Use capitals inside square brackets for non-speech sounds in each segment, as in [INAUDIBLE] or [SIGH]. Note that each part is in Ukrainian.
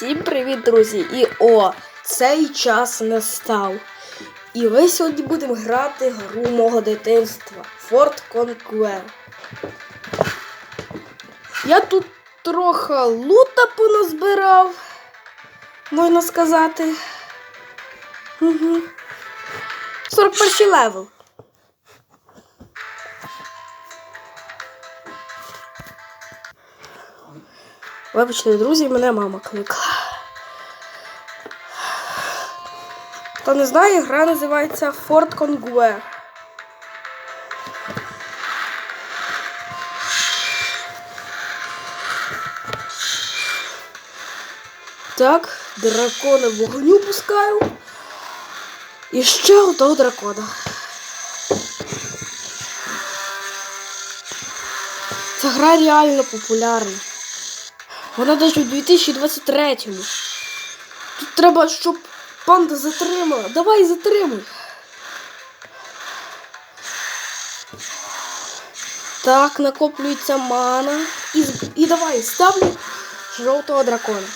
Всім привіт, друзі! І о, цей час настав. І ми сьогодні будемо грати гру мого дитинства Fort Conquer. Я тут трохи лута поназбирав, можна сказати. Угу. 41 левел. Вибачте, друзі, мене мама кликала. Хто не знає, гра називається Fort Conquer. Так, дракона вогню пускаю. І ще одного дракона. Ця гра реально популярна. Вона навіть у 2023-му. Тут треба, щоб панда затримала. Давай затримуй. Так, накоплюється мана. І, і давай, ставлю жовтого дракона.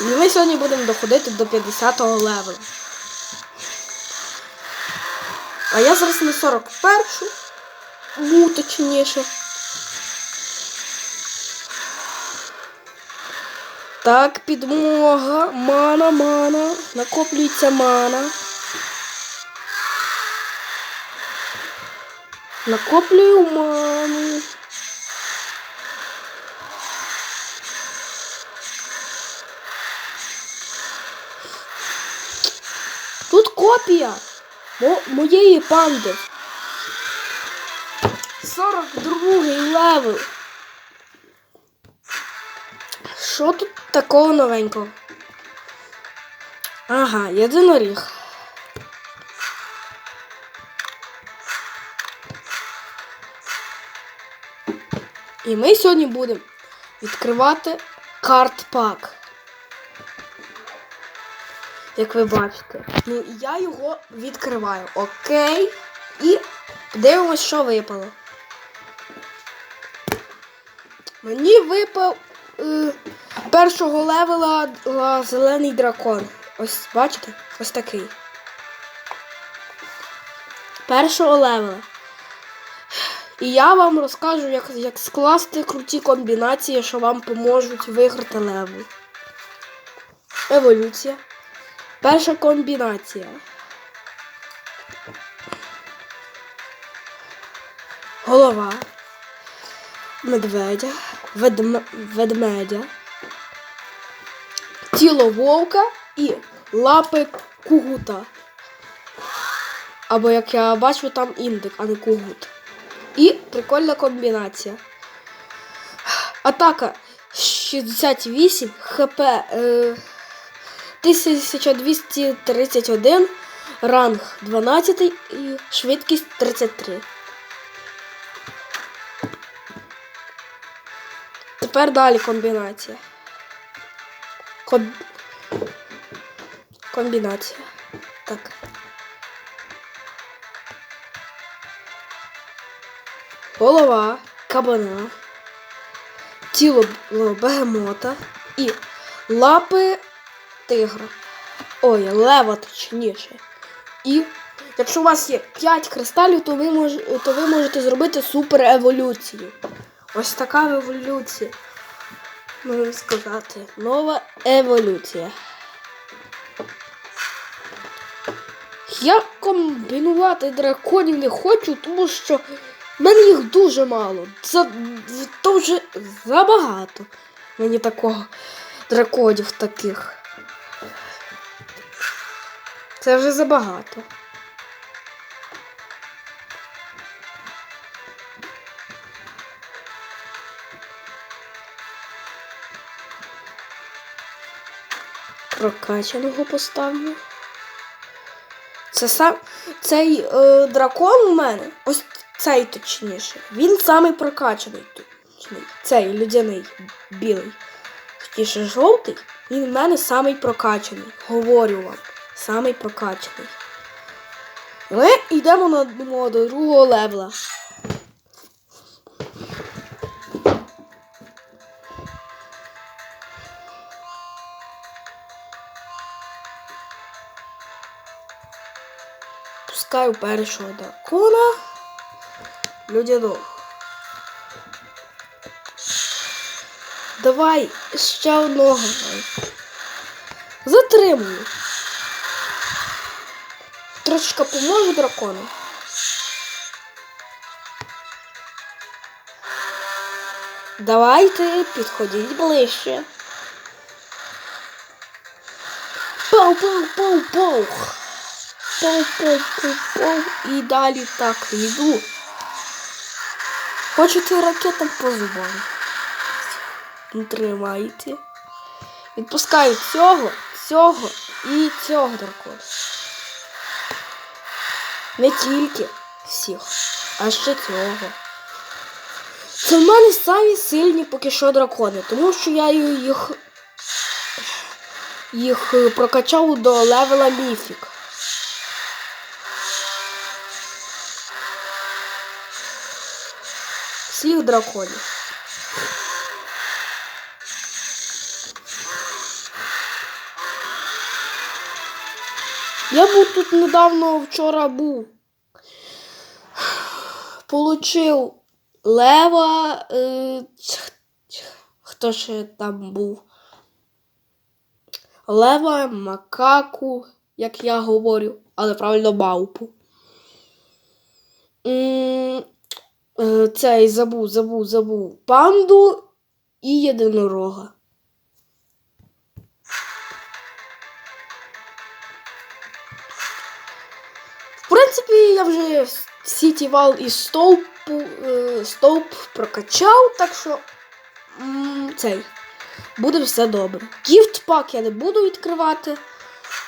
І ми сьогодні будемо доходити до 50-го левела. А я зараз на 41-шу. Ну, точніше. Так, підмога, мана, мана, накоплюється мана. Накоплюю ману. Тут копія мо- моєї панди. 42 левел. Що тут такого новенького? Ага, єдиноріг. І ми сьогодні будемо відкривати карт-пак. Як ви бачите. Ну, я його відкриваю. Окей. І подивимось, що випало. Мені випав е, першого левела ла, зелений дракон. Ось, бачите? Ось такий. Першого левела. І я вам розкажу, як, як скласти круті комбінації, що вам поможуть виграти левел. Еволюція. Перша комбінація. Голова. Медведя. Ведм... Ведмедя. Тіло вовка і лапи кугута. Або як я бачу, там індик, а не кугут. І прикольна комбінація. Атака 68, ХП е, 1231, ранг 12 і швидкість 33. Тепер далі комбінація. Ком... Комбінація. Так. Голова кабана, тіло бегемота і лапи тигра. Ой, лева точніше. І якщо у вас є 5 кристалів, то ви, мож, то ви можете зробити супер еволюцію. Ось така еволюція. Можна сказати. Нова еволюція. Я комбінувати драконів не хочу, тому що в мене їх дуже мало. Це то вже забагато. Мені такого драконів таких. Це вже забагато. Прокачаного поставлю. Це сам цей е, дракон у мене, ось цей точніше. Він самий прокачаний. Точний. Цей людяний білий. Точніше, жовтий, він у мене самий прокачаний. Говорю вам, самий прокачаний. Ми йдемо на до другого левела. Пускаю першого дракона. Людяного. Давай ще одного. Затримую. Трошечка поможу дракону. Давайте підходіть ближче. Пау, пау. І далі так йду. Хочете ракетам по зубам? Тримайте. Відпускаю цього, цього і цього дракона. Не тільки всіх, а ще цього. Це в мене самі сильні поки що дракони, тому що я їх, їх прокачав до левела міфік. Драконів. Я був тут недавно вчора був. Получив лева. Хто ще там був? Лева, макаку, як я говорю, але правильно мавпу. Е, Цей забув, забув, забув. Панду і єдинорога. В принципі, я вже всі ті вал і стовпу, е, стовп прокачав, так що цей буде все добре. Гіфт пак я не буду відкривати,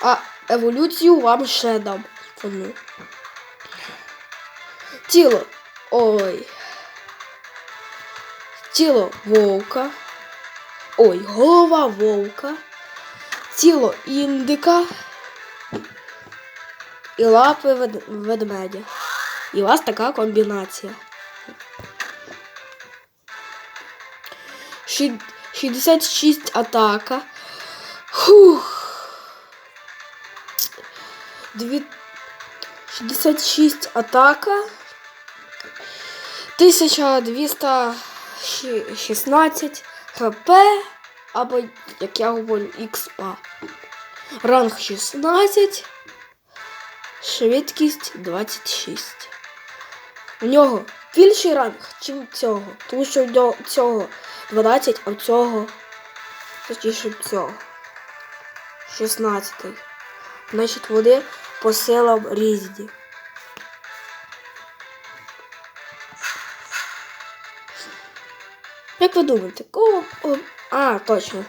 а еволюцію вам ще дам. Тіло. Ой. Тіло вовка. Ой, голова вовка. Тіло індика і лапи вед- ведмедя. І у вас така комбінація. Ші- 66 атака. Фух. Дві... 66 атака. 1216 хп. Або, як я говорю, експа. Ранг 16. Швидкість 26. У нього більший ранг, чим цього. Тому що в нього цього 12, а в цього. Точніше цього. 16. Значить, вони по силам різні. Як ви думаєте, кого. о, А, точно.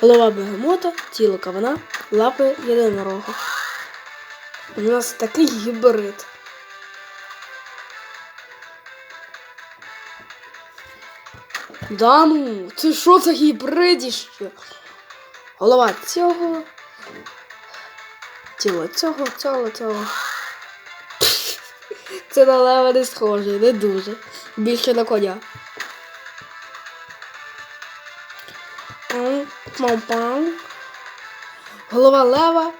Голова бегемота, тіло кавана, лапи єдинорога. У нас такий гібрид. Да ну, це що за гібридіще? Голова цього. Тіло цього, цього, цього. Це на лева не схоже, не дуже. Більше на коня. Голова лева,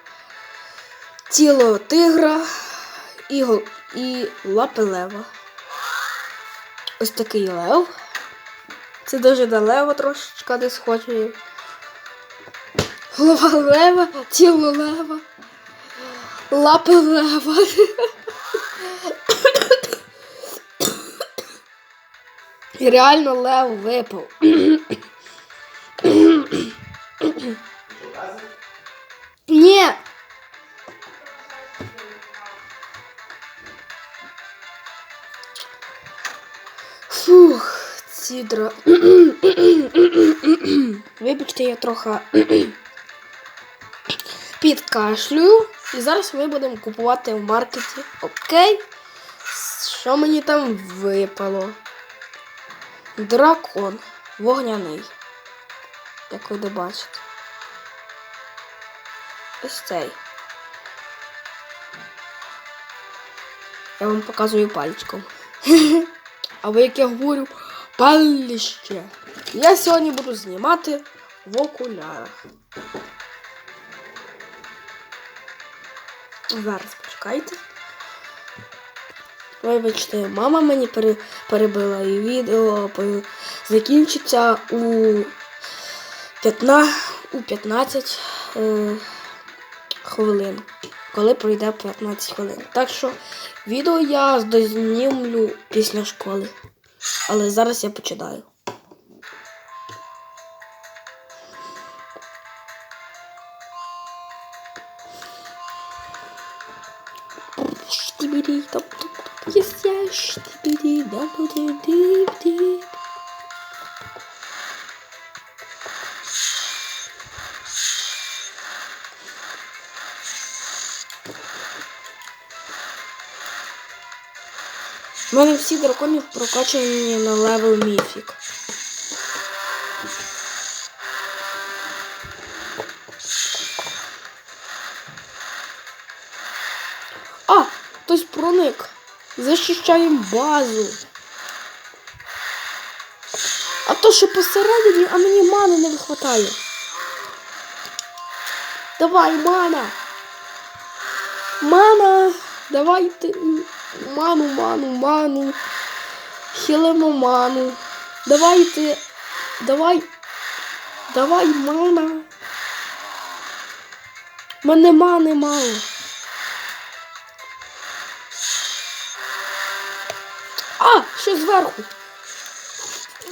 тіло тигра і, і лапи лева. Ось такий лев. Це дуже на лева трошечка не схоже. Голова лева, тіло лева, лапи лева. [LAUGHS] І реально лев випав. Ні. Фух, цідра. Вибачте, я трохи підкашлюю. І зараз ми будемо купувати в маркеті. Окей. Що мені там випало? Дракон вогняний. Як ви бачите. Ось цей. Я вам показую пальчиком. [LAUGHS] Або як я говорю, паліще. Я сьогодні буду знімати в окулярах. Зараз почекайте. Вибачте, мама мені перебила і відео закінчиться у 15, у 15 е, хвилин. Коли пройде 15 хвилин. Так що відео я дознімлю після школи. Але зараз я починаю. Штибиди, дабл, дип, дип, deep. У мене всі дракони прокачані на левел міфік. Защищаємо базу. А то, що посередині, а мені мани не вистачає. Давай, мана. Мана. Давайте. Ману, ману, ману. Хилимо ману. Давайте. Давай. Давай, мана. Мене мани мало. А, ще зверху.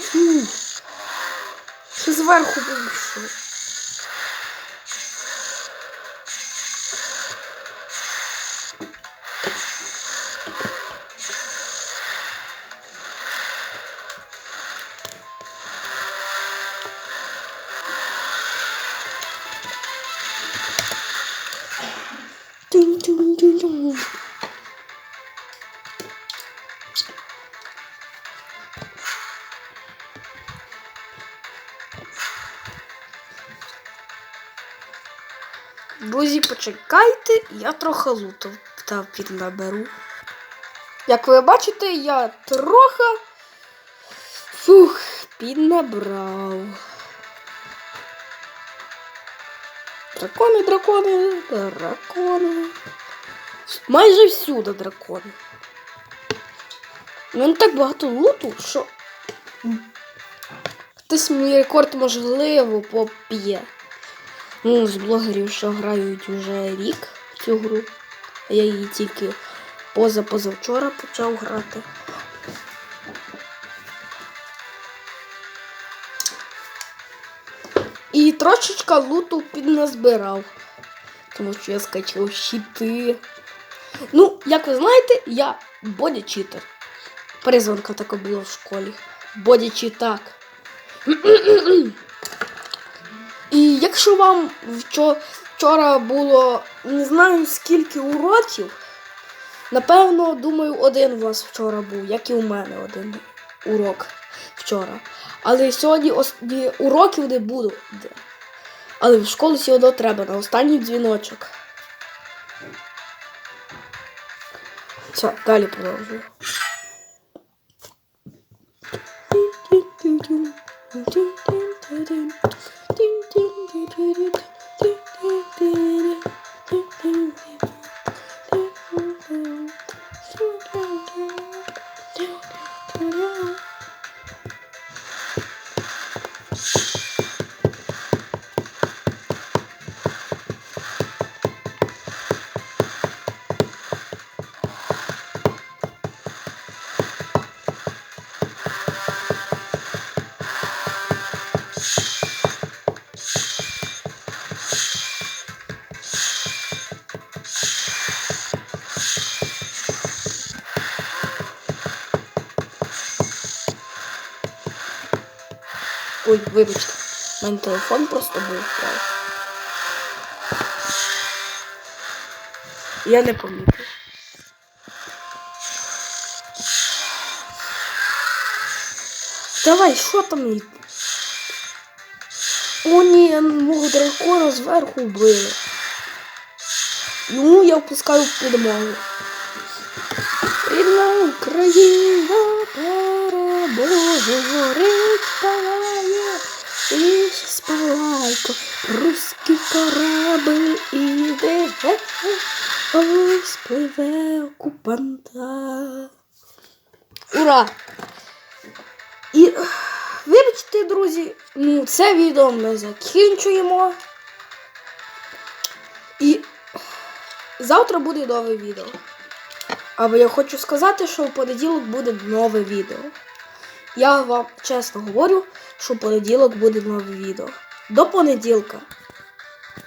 Фу. Ще зверху вийшов. Друзі, почекайте, я трохи луту та піднаберу. Як ви бачите, я трохи фух, піднабрав. Дракони, дракони, дракони. Майже всюди дракони. У мене так багато луту, що хтось мій рекорд можливо поп'є. Ну, з блогерів, що грають вже рік в цю гру. Я її тільки поза-позавчора почав грати. І трошечка луту підназбирав. Тому що я скачав щити. Ну, як ви знаєте, я боді-читер. Призванка така була в школі. Боді-читак. [CLEARS THROAT] І якщо вам вчора було не знаю скільки уроків, напевно, думаю, один у вас вчора був, як і у мене один урок вчора. Але сьогодні уроків не буде. Але в школу сьогодні треба на останній дзвіночок. Все, далі продовжую. Вибачте, у мене телефон просто був впав. Я не помітив. Давай, що там? є? О, ні, мого дракона зверху вбили. Йому я впускаю підмогу. Рідна Україна перебоже горить, палає, спалайко, Руський корабель іде, ось пливе окупанта. Ура! І вибачте, друзі, ну це відео ми закінчуємо. І завтра буде нове відео. Але я хочу сказати, що в понеділок буде нове відео. Я вам чесно говорю, що понеділок буде нове відео. До понеділка.